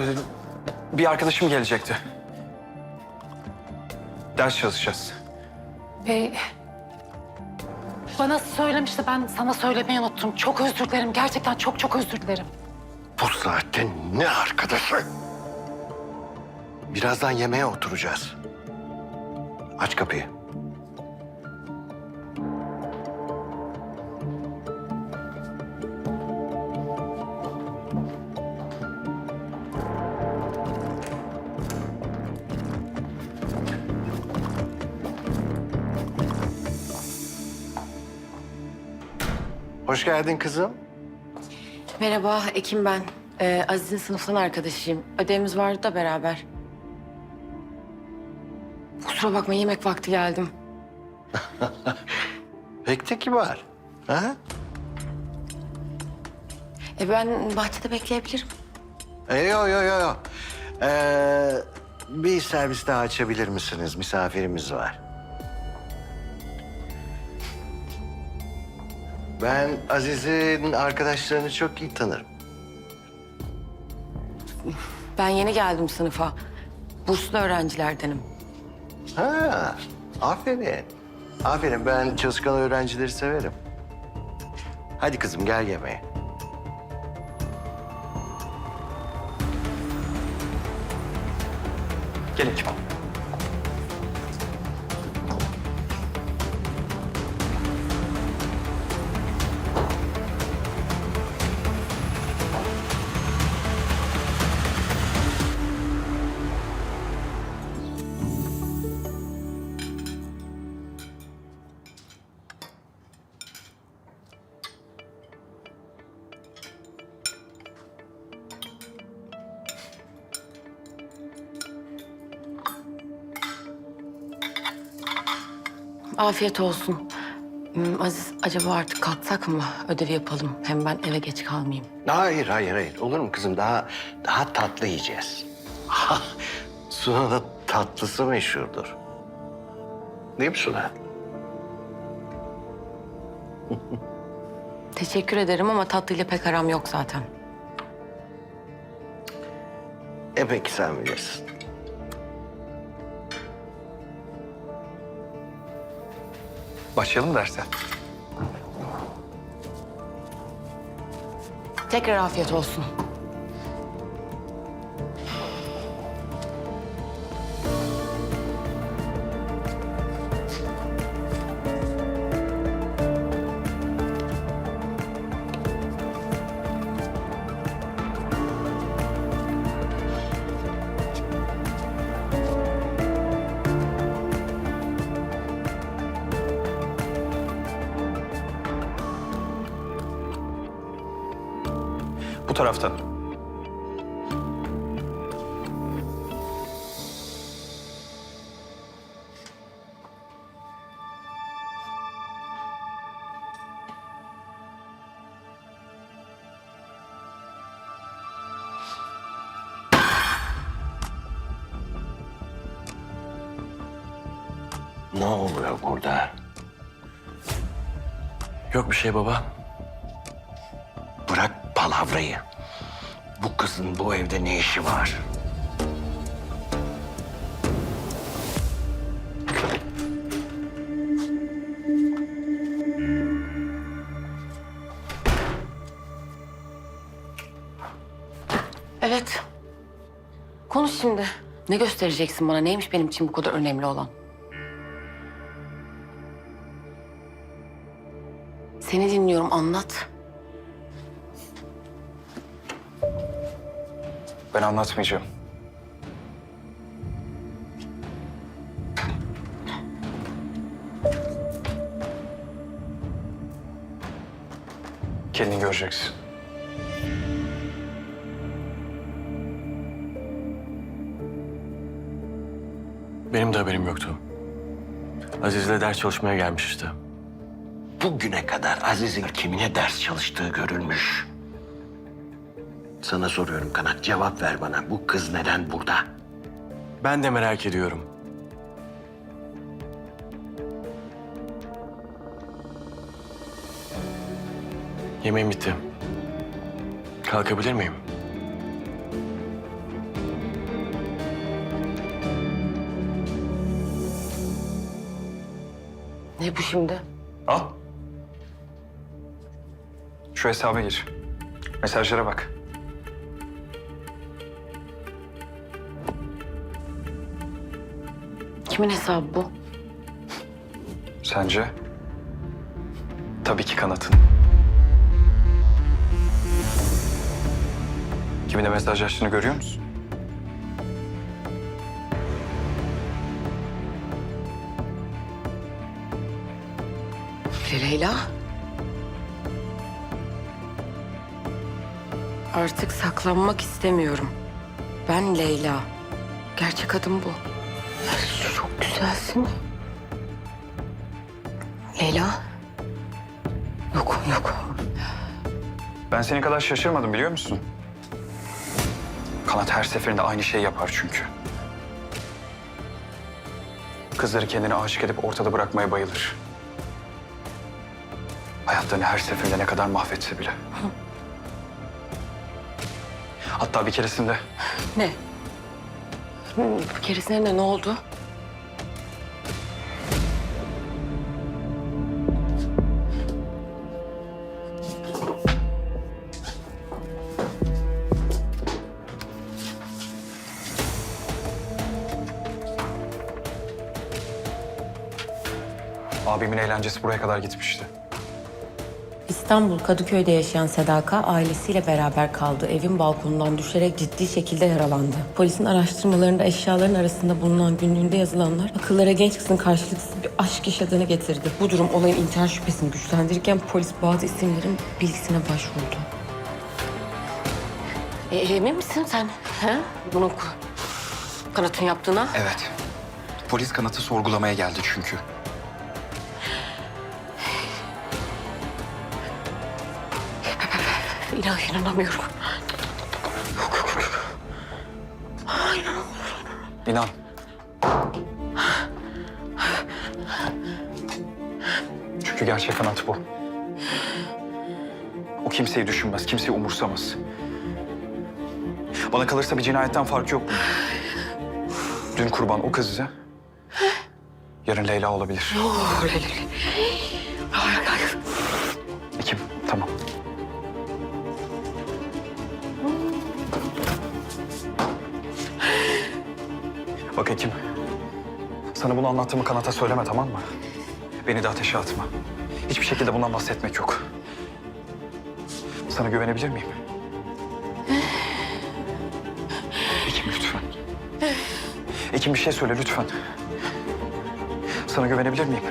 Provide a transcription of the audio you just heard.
Ee, bir arkadaşım gelecekti. Ders çalışacağız. Ee, bana söylemişti ben sana söylemeyi unuttum. Çok özür dilerim. Gerçekten çok çok özür dilerim. Bu saatte ne arkadaşı? Birazdan yemeğe oturacağız. Aç kapıyı. Hoş geldin kızım. Merhaba, Ekim ben. Ee, Aziz'in sınıftan arkadaşıyım. Ödevimiz vardı da beraber. Kusura bakma, yemek vakti geldim. Pek de kibar. Ha? E ben bahçede bekleyebilirim. E, yo yo yo yo. Ee, bir servis daha açabilir misiniz? Misafirimiz var. Ben Aziz'in arkadaşlarını çok iyi tanırım. Ben yeni geldim sınıfa. Burslu öğrencilerdenim. Ha, aferin. Aferin, ben çalışkan öğrencileri severim. Hadi kızım gel yemeğe. Gelin Kim. Afiyet olsun. Hmm, Aziz, acaba artık kalksak mı? Ödevi yapalım. Hem ben eve geç kalmayayım. Hayır, hayır, hayır. Olur mu kızım? Daha daha tatlı yiyeceğiz. Ha, Suna'nın tatlısı meşhurdur. Değil mi Suna? Teşekkür ederim ama tatlıyla pek aram yok zaten. E peki sen bilirsin. Başlayalım derse. Tekrar afiyet olsun. Taraftan. Ne oluyor burada? Yok bir şey baba. Bırak palavrayı. Kızın bu evde ne işi var? Evet. Konuş şimdi. Ne göstereceksin bana? Neymiş benim için bu kadar önemli olan? Seni dinliyorum, anlat. Ben anlatmayacağım. Kendin göreceksin. Benim de haberim yoktu. Aziz'le ders çalışmaya gelmiş işte. Bugüne kadar Aziz'in kimine ders çalıştığı görülmüş. Sana soruyorum Kanat, cevap ver bana. Bu kız neden burada? Ben de merak ediyorum. Yemeğim bitti. Kalkabilir miyim? Ne bu şimdi? Al. Şu hesaba gir. Mesajlara bak. Kimin hesabı bu? Sence? Tabii ki kanatın. Kiminle mesajlaştığını görüyor musun? Leyla. Artık saklanmak istemiyorum. Ben Leyla. Gerçek adım bu. Çok güzelsin. Leyla. Yok yok. Ben senin kadar şaşırmadım biliyor musun? Kanat her seferinde aynı şeyi yapar çünkü. Kızları kendine aşık edip ortada bırakmaya bayılır. Hayatlarını her seferinde ne kadar mahvetse bile. Hatta bir keresinde Ne? Keresinde ne, ne oldu? abimin eğlencesi buraya kadar gitmişti. İstanbul Kadıköy'de yaşayan Sedaka ailesiyle beraber kaldığı evin balkonundan düşerek ciddi şekilde yaralandı. Polisin araştırmalarında eşyaların arasında bulunan günlüğünde yazılanlar akıllara genç kızın karşılıksız bir aşk yaşadığını getirdi. Bu durum olayın intihar şüphesini güçlendirirken polis bazı isimlerin bilgisine başvurdu. E, emin misin sen? He? Bunun kanatın yaptığına? Evet. Polis kanatı sorgulamaya geldi çünkü. İnan, inanamıyorum. İnan. Çünkü gerçek kanat bu. O kimseyi düşünmez, kimseyi umursamaz. Bana kalırsa bir cinayetten farkı yok bunun. Dün kurban o kızdı. Yarın Leyla olabilir. Oh, Leyla. Hayır. Ekim, Bak Ekim, sana bunu anlattığımı kanata söyleme tamam mı? Beni de ateşe atma. Hiçbir şekilde bundan bahsetmek yok. Sana güvenebilir miyim? Ekim lütfen. Ekim bir şey söyle lütfen. Sana güvenebilir miyim?